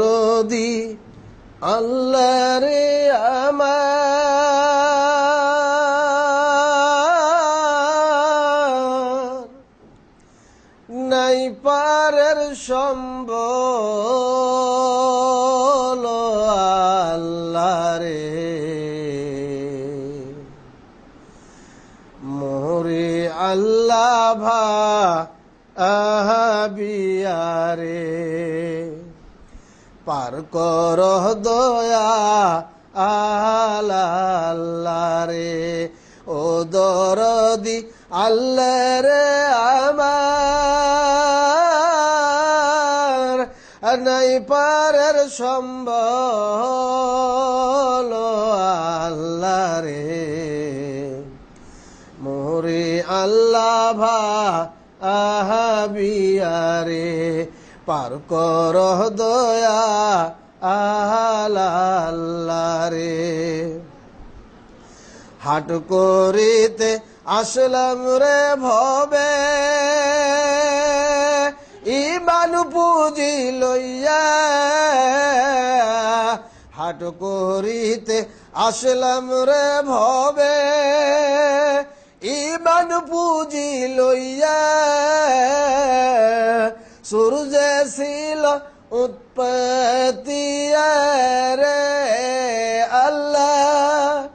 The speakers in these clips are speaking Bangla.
রদি আল্লাহ রে আমার। নাই পারের সম্বল আল্লাহ রে মোরে আল্লাহ ভা আহাবিয়ারে। পার কর দয়া আল্লাহ রে ও দরদি আল্লাহ রে আমার নাই পারের সম্বল আল্লাহ রে মোরে আল্লাহ ভা আহাবিয়ারে পার কর দয়া আল্লাহ রে হাট করিতে আসলাম রে ভবে ইমান পুঁজি লইয়া। হাট করিতে আসলাম রে ভবে ইমান পুঁজি লইয়া। সূর্য ছিল উৎপত্তি রে আল্লাহ।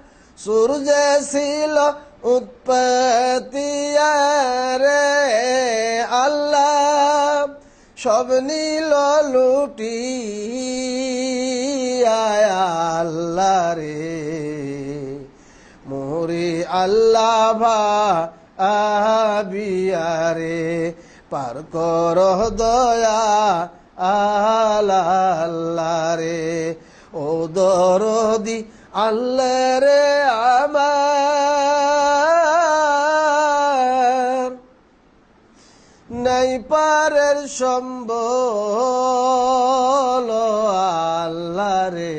সূর্য ছিল উৎপত্তি রে আল্লাহ। সব নীল লুটি আল্লাহ রে। মোরে আল্লাহ ভা আবিয়ারে পার কর দয়া আল্লাহ রে ও দরদি আল্লাহ রে আমার। নাই পারের সম্বল আল্লাহ রে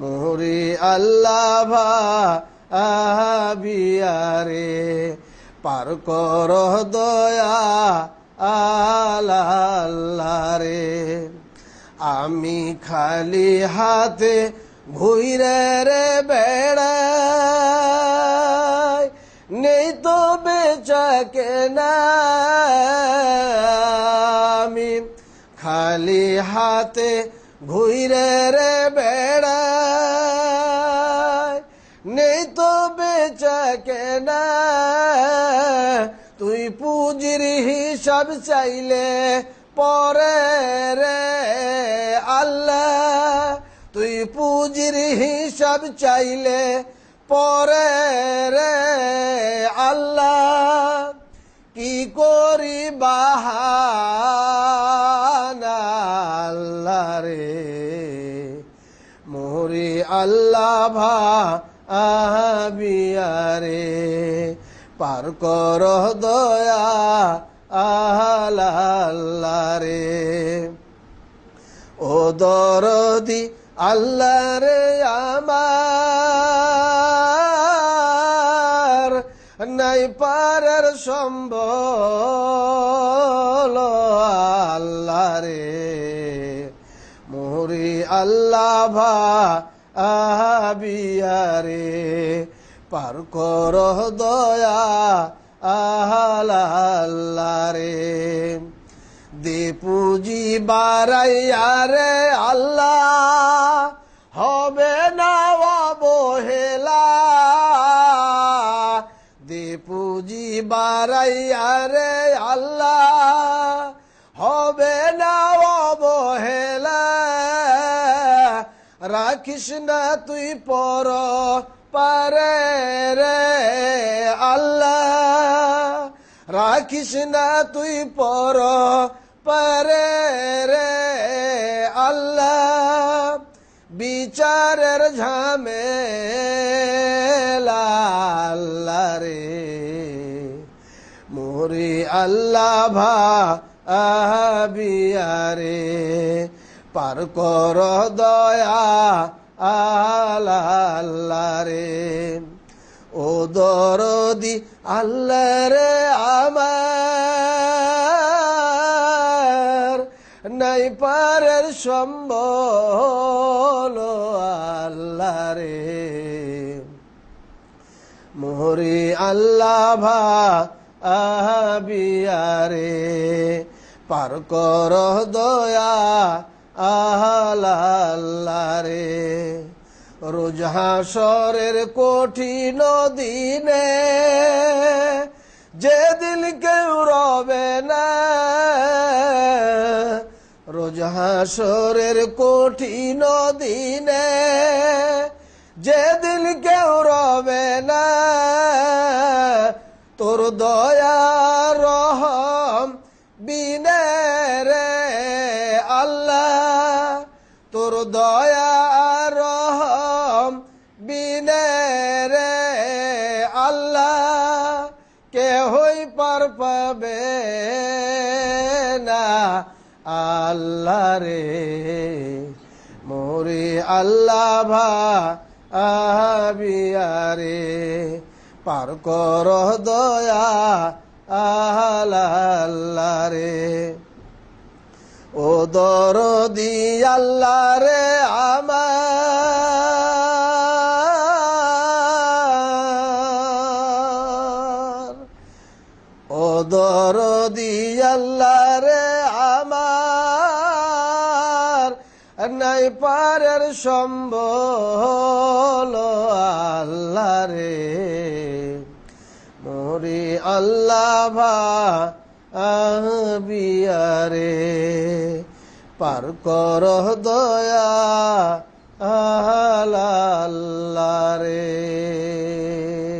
মোরি আল্লাহ ভা আবিয়ারে পার কর দয়া আল্লাহ রে আমি খালি হাতে ঘুরে রে বেড়াই, নেই তো বেচাকে না আমি খালি হাতে ঘুরে রে বেড়াই, নেই তো বেচাকে না পুঁজির হিসাব চাইলে পরে রে আল্লাহ। তুই পুঁজির হিসাব চাইলে পরে রে আল্লাহ। কি করি আল্লাহ রে? মোরে আল্লাহ ভা আবিয়ারে পার কর দয়া আল্লাহ রে। ও দরদি আল্লাহ রে আমার, নাই পারের সম্বল আল্লাহ রে। মোরি আল্লাহ ভা আবিয়ারে পার কর দয়া আল্লাহ রে। দে পুঁজি বারাইয়া রে আল্লাহ, হবে না অবহেলা দে পুঁজি বারাইয়া রে আল্লাহ, হবে না অবহেলা রাখিস না তুই পর পারে রে আল্লাহ। রাখিস না তুই পর পারে রে আল্লাহ। বিচারের ঝামেলা আল্লাহ রে। মোরে আল্লাহ ভা আবিয়ারে পার কর দয়া আল্লাহ রে ও দরদি আল্লাহ রে আমার। নাই পারের সম্বল আল্লাহ রে মোহরি আল্লাহ ভা আহাবিয়ারে পার কর দয়া আল্লাহ রে। রোজ হাসরের কঠিন দিনে যে দিল কেউ রবে না। রোজ হাসরের কঠিন দিনে যে দিল কেউ রবে না। তোর দয়া পার পাবে না আল্লাহ রে মোরে আল্লাহ ভা পার কর দয়া আল্লাহ রে ও দরদি আল্লাহ রে আমার আল্লাহ রে আমার নাই পারের সম্বল আল্লাহ রে মোরে আল্লাহ ভা আহবিয়ারে পার কর দয়া আল্লাহ রে